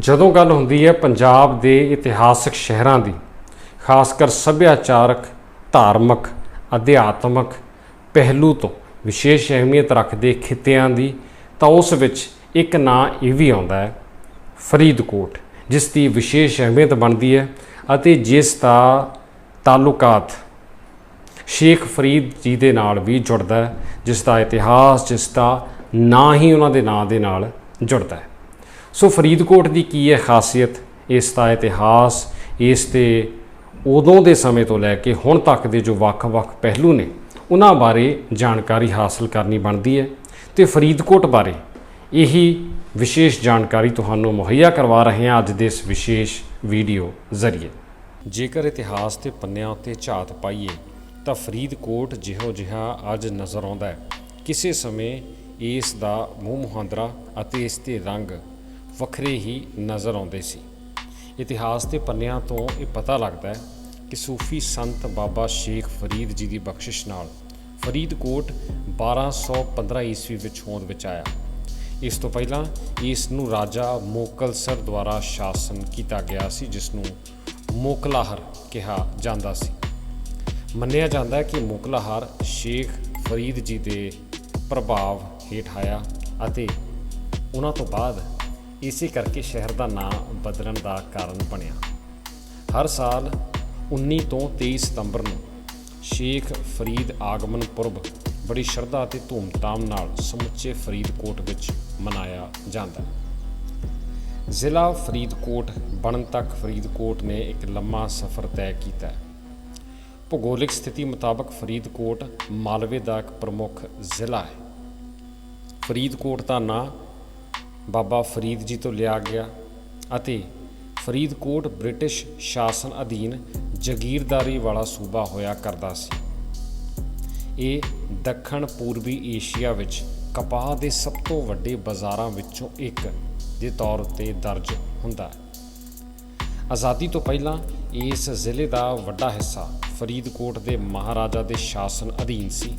ਜਦੋਂ ਗੱਲ ਹੁੰਦੀ ਹੈ ਪੰਜਾਬ ਦੇ ਇਤਿਹਾਸਕ ਸ਼ਹਿਰਾਂ ਦੀ ਖਾਸ ਕਰ ਸੱਭਿਆਚਾਰਕ, ਧਾਰਮਿਕ, ਅਧਿਆਤਮਿਕ ਪਹਿਲੂ ਤੋਂ ਵਿਸ਼ੇਸ਼ ਅਹਿਮੀਅਤ ਰੱਖਦੇ ਖਿੱਤਿਆਂ ਦੀ, ਤਾਂ ਉਸ ਵਿੱਚ ਇੱਕ ਨਾਂ ਇਹ ਵੀ ਆਉਂਦਾ ਹੈ, ਫਰੀਦਕੋਟ, ਜਿਸ ਦੀ ਵਿਸ਼ੇਸ਼ ਅਹਿਮੀਅਤ ਬਣਦੀ ਹੈ ਅਤੇ ਜਿਸ ਦਾ ਤਾਲੁਕਾਤ ਸ਼ੇਖ ਫਰੀਦ ਜੀ ਦੇ ਨਾਲ ਵੀ ਜੁੜਦਾ ਹੈ, ਜਿਸ ਦਾ ਇਤਿਹਾਸ, ਜਿਸ ਦਾ ਨਾਂ ਹੀ ਉਹਨਾਂ ਦੇ ਨਾਂ ਦੇ ਨਾਲ ਜੁੜਦਾ ਹੈ। ਸੋ ਫਰੀਦਕੋਟ ਦੀ ਕੀ ਹੈ ਖਾਸੀਅਤ? ਇਸ ਦਾ ਇਤਿਹਾਸ, ਇਸ ਦੇ ਉਦੋਂ ਦੇ ਸਮੇਂ ਤੋਂ ਲੈ ਕੇ ਹੁਣ ਤੱਕ ਦੇ ਜੋ ਵੱਖ-ਵੱਖ ਪਹਿਲੂ ਨੇ, ਉਹਨਾਂ ਬਾਰੇ ਜਾਣਕਾਰੀ ਹਾਸਲ ਕਰਨੀ ਬਣਦੀ ਹੈ। ਤੇ ਫਰੀਦਕੋਟ ਬਾਰੇ ਇਹੀ ਵਿਸ਼ੇਸ਼ ਜਾਣਕਾਰੀ ਤੁਹਾਨੂੰ ਮੁਹੱਈਆ ਕਰਵਾ ਰਹੇ ਹਾਂ ਅੱਜ ਦੇ ਇਸ ਵਿਸ਼ੇਸ਼ ਵੀਡੀਓ ਜ਼ਰੀਏ। ਜੇਕਰ ਇਤਿਹਾਸ ਦੇ ਪੰਨਿਆਂ ਉੱਤੇ ਝਾਤ ਪਾਈਏ, ਤਾਂ ਫਰੀਦਕੋਟ ਜਿਹੋ ਜਿਹਾ ਅੱਜ ਨਜ਼ਰ ਆਉਂਦਾ ਹੈ। ਕਿਸੇ ਸਮੇਂ ਇਸ ਦਾ ਮੂੰਹ ਮੁਹਾਂਦਰਾ ਅਤੇ ਇਸ ਦੇ ਰੰਗ ਵੱਖਰੇ ਹੀ ਨਜ਼ਰ ਆਉਂਦੇ ਸੀ। ਇਤਿਹਾਸ ਦੇ ਪੰਨਿਆਂ ਤੋਂ ਇਹ ਪਤਾ ਲੱਗਦਾ ਹੈ ਕਿ ਸੂਫੀ ਸੰਤ ਬਾਬਾ ਸ਼ੇਖ ਫਰੀਦ ਜੀ ਦੀ ਬਖਸ਼ਿਸ਼ ਨਾਲ ਫਰੀਦਕੋਟ 1215 ਈਸਵੀ ਵਿੱਚ ਹੋਂਦ ਵਿੱਚ ਆਇਆ। ਇਸ ਤੋਂ ਪਹਿਲਾਂ ਇਸ ਨੂੰ ਰਾਜਾ ਮੋਕਲ ਸਰ ਦੁਆਰਾ ਸ਼ਾਸਨ ਕੀਤਾ ਗਿਆ ਸੀ ਜਿਸ ਨੂੰ ਮੋਕਲਾਹਰ ਕਿਹਾ ਜਾਂਦਾ ਸੀ। ਮੰਨਿਆ ਜਾਂਦਾ ਹੈ ਕਿ ਮੋਕਲਾਹਰ ਸ਼ੇਖ ਫਰੀਦ ਜੀ ਦੇ ਪ੍ਰਭਾਵ ਹੇਠ ਆਇਆ ਅਤੇ ਉਹਨਾਂ ਤੋਂ ਬਾਅਦ ਇਸੇ ਕਰਕੇ ਸ਼ਹਿਰ ਦਾ ਨਾਂ ਬਦਲਣ ਦਾ ਕਾਰਨ ਬਣਿਆ। ਹਰ ਸਾਲ 19 ਤੋਂ 23 ਸਤੰਬਰ ਨੂੰ ਸ਼ੇਖ ਫਰੀਦ ਆਗਮਨ ਪੁਰਬ ਬੜੀ ਸ਼ਰਧਾ ਅਤੇ ਧੂਮਧਾਮ ਨਾਲ ਸਮੁੱਚੇ ਫਰੀਦਕੋਟ ਵਿੱਚ ਮਨਾਇਆ ਜਾਂਦਾ ਹੈ। ਜ਼ਿਲ੍ਹਾ ਫਰੀਦਕੋਟ ਬਣਨ ਤੱਕ ਫਰੀਦਕੋਟ ਨੇ ਇੱਕ ਲੰਮਾ ਸਫ਼ਰ ਤੈਅ ਕੀਤਾ ਹੈ। ਭੂਗੋਲਿਕ ਸਥਿਤੀ ਮੁਤਾਬਕ ਫਰੀਦਕੋਟ ਮਾਲਵੇ ਦਾ ਇੱਕ ਪ੍ਰਮੁੱਖ ਜ਼ਿਲ੍ਹਾ ਹੈ। ਫਰੀਦਕੋਟ ਦਾ ਨਾਂ ਬਾਬਾ ਫਰੀਦ ਜੀ ਤੋਂ ਲਿਆ ਗਿਆ ਅਤੇ ਫਰੀਦਕੋਟ ਬ੍ਰਿਟਿਸ਼ ਸ਼ਾਸਨ ਅਧੀਨ ਜ਼ਗੀਰਦਾਰੀ ਵਾਲਾ ਸੂਬਾ ਹੋਇਆ ਕਰਦਾ ਸੀ। ਇਹ ਦੱਖਣ ਪੂਰਬੀ ਏਸ਼ੀਆ ਵਿੱਚ ਕਪਾਹ ਦੇ ਸਭ ਤੋਂ ਵੱਡੇ ਬਾਜ਼ਾਰਾਂ ਵਿੱਚੋਂ ਇੱਕ ਦੇ ਤੌਰ ਉੱਤੇ ਦਰਜ ਹੁੰਦਾ ਹੈ। ਆਜ਼ਾਦੀ ਤੋਂ ਪਹਿਲਾਂ ਇਸ ਜ਼ਿਲ੍ਹੇ ਦਾ ਵੱਡਾ ਹਿੱਸਾ ਫਰੀਦਕੋਟ ਦੇ ਮਹਾਰਾਜਾ ਦੇ ਸ਼ਾਸਨ ਅਧੀਨ ਸੀ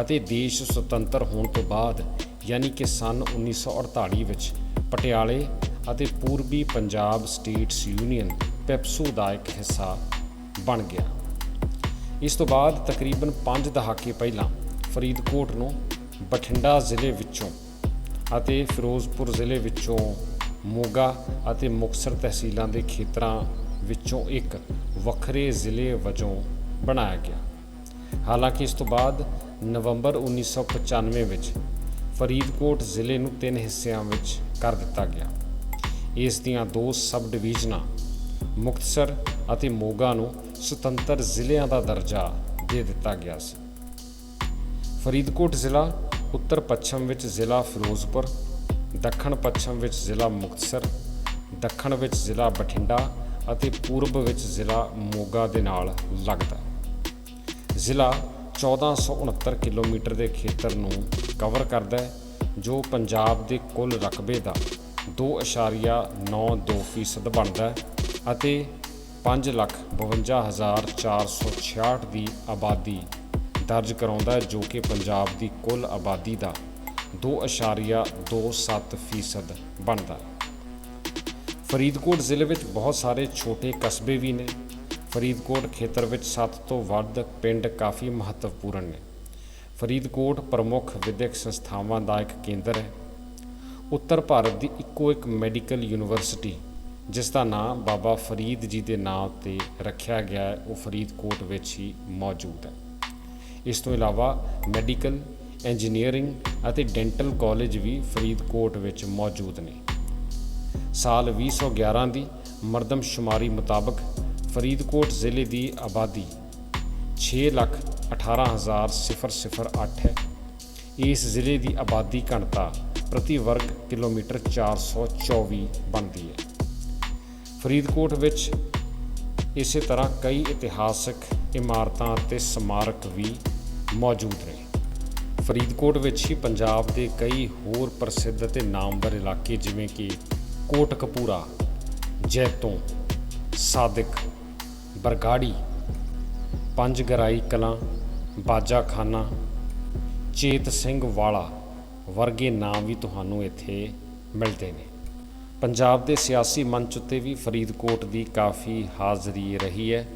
ਅਤੇ ਦੇਸ਼ ਸੁਤੰਤਰ ਹੋਣ ਤੋਂ ਬਾਅਦ ਯਾਨੀ ਕਿ ਸਨ 1948 ਵਿੱਚ ਪਟਿਆਲੇ ਅਤੇ ਪੂਰਬੀ ਪੰਜਾਬ ਸਟੇਟਸ ਯੂਨੀਅਨ ਪੈਪਸੂ ਦਾ ਇੱਕ ਹਿੱਸਾ ਬਣ ਗਿਆ। ਇਸ ਤੋਂ ਬਾਅਦ ਤਕਰੀਬਨ 5 ਦਹਾਕੇ ਪਹਿਲਾਂ ਫਰੀਦਕੋਟ ਨੂੰ ਬਠਿੰਡਾ ਜ਼ਿਲ੍ਹੇ ਵਿੱਚੋਂ ਅਤੇ ਫਿਰੋਜ਼ਪੁਰ ਜ਼ਿਲ੍ਹੇ ਵਿੱਚੋਂ ਮੋਗਾ ਅਤੇ ਮੁਕਤਸਰ ਤਹਿਸੀਲਾਂ ਦੇ ਖੇਤਰਾਂ ਵਿੱਚੋਂ ਇੱਕ ਵੱਖਰੇ ਜ਼ਿਲ੍ਹੇ ਵਜੋਂ ਬਣਾਇਆ ਗਿਆ। ਹਾਲਾਂਕਿ ਇਸ ਤੋਂ ਬਾਅਦ ਨਵੰਬਰ 1995 ਵਿੱਚ ਫਰੀਦਕੋਟ ਜ਼ਿਲ੍ਹੇ ਨੂੰ ਤਿੰਨ ਹਿੱਸਿਆਂ ਵਿੱਚ ਕਰ ਦਿੱਤਾ ਗਿਆ। ਇਸ ਦੀਆਂ ਦੋ ਸਬ ਡਿਵੀਜ਼ਨਾਂ, ਮੁਕਤਸਰ ਅਤੇ ਮੋਗਾ ਨੂੰ ਸੁਤੰਤਰ ਜ਼ਿਲ੍ਹਿਆਂ ਦਾ ਦਰਜਾ ਦੇ ਦਿੱਤਾ ਗਿਆ ਸੀ। ਫਰੀਦਕੋਟ ਜ਼ਿਲ੍ਹਾ ਉੱਤਰ ਪੱਛਮ ਵਿੱਚ ਜ਼ਿਲ੍ਹਾ ਫਿਰੋਜ਼ਪੁਰ, ਦੱਖਣ ਪੱਛਮ ਵਿੱਚ ਜ਼ਿਲ੍ਹਾ ਮੁਕਤਸਰ, ਦੱਖਣ ਵਿੱਚ ਜ਼ਿਲ੍ਹਾ ਬਠਿੰਡਾ ਅਤੇ ਪੂਰਬ ਵਿੱਚ ਜ਼ਿਲ੍ਹਾ ਮੋਗਾ ਦੇ ਨਾਲ ਲੱਗਦਾ। ਜ਼ਿਲ੍ਹਾ 1469 ਕਿਲੋਮੀਟਰ ਦੇ ਖੇਤਰ ਨੂੰ ਕਵਰ ਕਰਦਾ ਹੈ, ਜੋ ਪੰਜਾਬ ਦੇ ਕੁੱਲ ਰਕਬੇ ਦਾ 2.92% ਬਣਦਾ ਹੈ ਅਤੇ 552466 ਦੀ ਆਬਾਦੀ ਦਰਜ ਕਰਾਉਂਦਾ ਹੈ, ਜੋ ਕਿ ਪੰਜਾਬ ਦੀ ਕੁੱਲ ਆਬਾਦੀ ਦਾ 2.27% ਬਣਦਾ ਹੈ। ਫਰੀਦਕੋਟ ਜ਼ਿਲ੍ਹੇ ਵਿੱਚ ਬਹੁਤ ਸਾਰੇ ਛੋਟੇ ਕਸਬੇ ਵੀ ਨੇ ਫਰੀਦਕੋਟ ਖੇਤਰ ਵਿੱਚ 7 ਤੋਂ ਵੱਧ ਪਿੰਡ ਕਾਫੀ ਮਹੱਤਵਪੂਰਨ ਨੇ। ਫਰੀਦਕੋਟ ਪ੍ਰਮੁੱਖ ਵਿਦਿਅਕ ਸੰਸਥਾਵਾਂ ਦਾ ਇੱਕ ਕੇਂਦਰ ਹੈ। ਉੱਤਰ ਭਾਰਤ ਦੀ ਇੱਕੋ ਇੱਕ ਮੈਡੀਕਲ ਯੂਨੀਵਰਸਿਟੀ, ਜਿਸ ਦਾ ਨਾਮ ਬਾਬਾ ਫਰੀਦ ਜੀ ਦੇ ਨਾਮ 'ਤੇ ਰੱਖਿਆ ਗਿਆ ਹੈ, ਉਹ ਫਰੀਦਕੋਟ ਵਿੱਚ ਹੀ ਮੌਜੂਦ ਹੈ। ਇਸ ਤੋਂ ਇਲਾਵਾ ਮੈਡੀਕਲ, ਇੰਜੀਨੀਅਰਿੰਗ ਅਤੇ ਡੈਂਟਲ ਕਾਲਜ ਵੀ ਫਰੀਦਕੋਟ ਵਿੱਚ ਮੌਜੂਦ ਨੇ। ਸਾਲ 2011 ਦੀ ਮਰਦਮਸ਼ੁਮਾਰੀ ਮੁਤਾਬਕ ਫਰੀਦਕੋਟ ਜ਼ਿਲ੍ਹੇ ਦੀ ਆਬਾਦੀ 618008 ਹੈ। ਇਸ ਜ਼ਿਲ੍ਹੇ ਦੀ ਆਬਾਦੀ ਘਣਤਾ ਪ੍ਰਤੀ ਵਰਗ ਕਿਲੋਮੀਟਰ 424 ਬਣਦੀ ਹੈ। ਫਰੀਦਕੋਟ ਵਿੱਚ ਇਸੇ ਤਰ੍ਹਾਂ ਕਈ ਇਤਿਹਾਸਕ ਇਮਾਰਤਾਂ ਅਤੇ ਸਮਾਰਕ ਵੀ ਮੌਜੂਦ ਨੇ। ਫਰੀਦਕੋਟ ਵਿੱਚ ਹੀ ਪੰਜਾਬ ਦੇ ਕਈ ਹੋਰ ਪ੍ਰਸਿੱਧ ਅਤੇ ਨਾਮਵਰ ਇਲਾਕੇ ਜਿਵੇਂ ਕਿ ਕੋਟਕਪੂਰਾ, ਜੈਤੋਂ, ਸਾਦਿਕ ਬਰਗਾੜੀ, ਪੰਜ ਗਰਾਈ ਕਲਾਂ ਬਾਜਾਖਾਨਾ ਚੇਤ ਸਿੰਘ ਵਾਲਾ ਵਰਗੇ ਨਾਮ ਵੀ ਤੁਹਾਨੂੰ ਇੱਥੇ ਮਿਲਦੇ ਨੇ। ਪੰਜਾਬ ਦੇ ਸਿਆਸੀ ਮੰਚ ਉੱਤੇ ਵੀ ਫਰੀਦਕੋਟ ਦੀ ਕਾਫੀ ਹਾਜ਼ਰੀ ਰਹੀ ਹੈ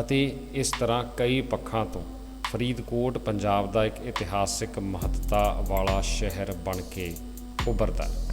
ਅਤੇ ਇਸ ਤਰ੍ਹਾਂ ਕਈ ਪੱਖਾਂ ਤੋਂ ਫਰੀਦਕੋਟ ਪੰਜਾਬ ਦਾ ਇੱਕ ਇਤਿਹਾਸਿਕ ਮਹੱਤਤਾ ਵਾਲਾ ਸ਼ਹਿਰ ਬਣ ਕੇ ਉੱਭਰਦਾ ਹੈ।